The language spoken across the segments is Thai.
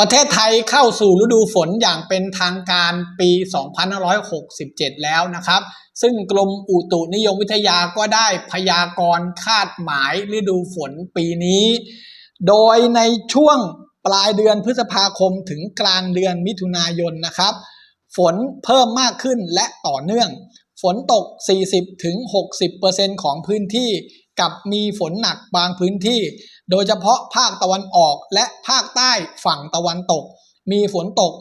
ประเทศไทยเข้าสู่ฤดูฝนอย่างเป็นทางการปี 2567 แล้วนะครับ ซึ่งกรมอุตุนิยมวิทยาก็ได้พยากรณ์คาดหมายฤดูฝนปีนี้ โดยในช่วงปลายเดือนพฤษภาคมถึงกลางเดือนมิถุนายนนะครับ ฝนเพิ่มมากขึ้นและต่อเนื่อง ฝนตก 40-60%ของพื้นที่ กับมีฝนหนักบางพื้นที่ โดยเฉพาะภาคตะวันออกและภาคใต้ฝั่งตะวันตก มีฝนตก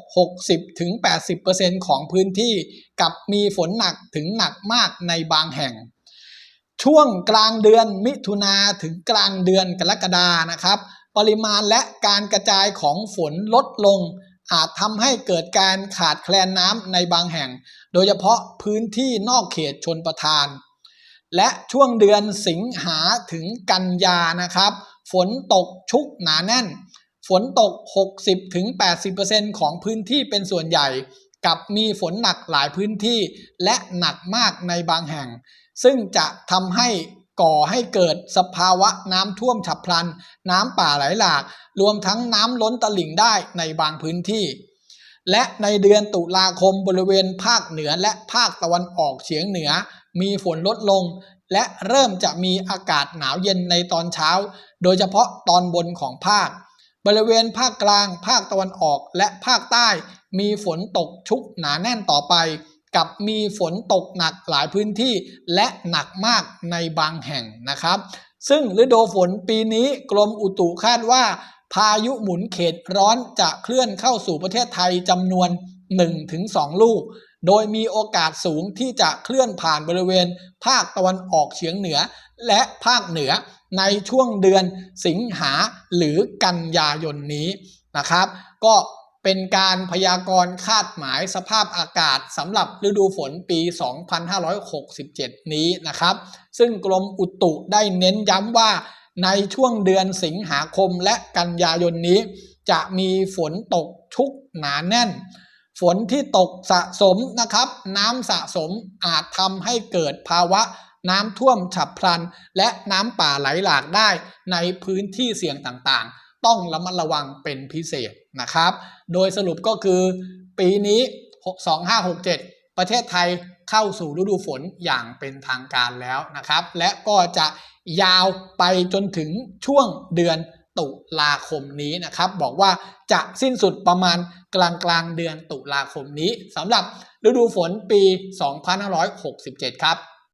60-80%ของพื้นที่ กับมีฝนหนักถึงหนักมากในบางแห่ง ช่วงกลางเดือนมิถุนาถึงกลางเดือนกรกฎานะครับ ปริมาณและการกระจายของฝนลดลงอาจทำให้เกิดการขาดแคลนน้ำในบางแห่ง โดยเฉพาะพื้นที่นอกเขตชนประทาน และช่วงเดือนสิงหาถึงกันยานะครับ ฝนตกชุกหนาแน่น ฝนตก 60-80%ของพื้นที่เป็นส่วนใหญ่ กับมีฝนหนักหลายพื้นที่ และหนักมากในบางแห่ง ซึ่งจะทำให้ก่อให้เกิดสภาวะน้ำท่วมฉับพลัน น้ำป่าไหลหลาก รวมทั้งน้ำล้นตลิ่งได้ในบางพื้นที่ และในเดือนตุลาคมบริเวณภาคเหนือและภาคตะวันออกเฉียงเหนือ มีฝนลดลง และเริ่มจะมีอากาศหนาวเย็นในตอนเช้า โดยเฉพาะตอนบนของภาค บริเวณภาคกลาง ภาคตะวันออกและภาคใต้ มีฝนตกชุกหนาแน่นต่อไป กับมีฝนตกหนักหลายพื้นที่ และหนักมากในบางแห่งนะครับ ซึ่งฤดูฝนปีนี้กรมอุตุคาดว่า พายุหมุนเขตร้อนจะเคลื่อนเข้าสู่ประเทศไทยจำนวน 1-2 ลูก โดยมีโอกาสสูงที่จะเคลื่อนผ่านบริเวณ ภาคตะวันออกเฉียงเหนือ และภาคเหนือในช่วงเดือนสิงหาหรือกันยายนนี้นะครับ ก็เป็นการพยากรณ์คาดหมายสภาพอากาศสำหรับฤดูฝนปี 2567 นี้นะครับ ซึ่งกรมอุตุได้เน้นย้ำว่า ในช่วงเดือนสิงหาคมและกันยายนนี้ จะมีฝนตกชุกหนาแน่น ฝนที่ตกสะสมนะครับ น้ำสะสมอาจทำให้เกิดภาวะน้ำท่วมฉับพลัน และน้ำป่าไหลหลากได้ในพื้นที่เสี่ยงต่างๆ ต้องระมัดระวังเป็นพิเศษนะครับ โดยสรุปก็คือปีนี้ 2567 ประเทศไทยเข้าสู่ฤดูฝนอย่างเป็นทางการแล้วนะครับ และก็จะยาวไปจนถึงช่วงเดือนตุลาคมนี้นะครับ บอกว่าจะสิ้นสุดประมาณกลางกลางเดือนตุลาคมนี้สำหรับฤดูฝนปี 2567 ครับ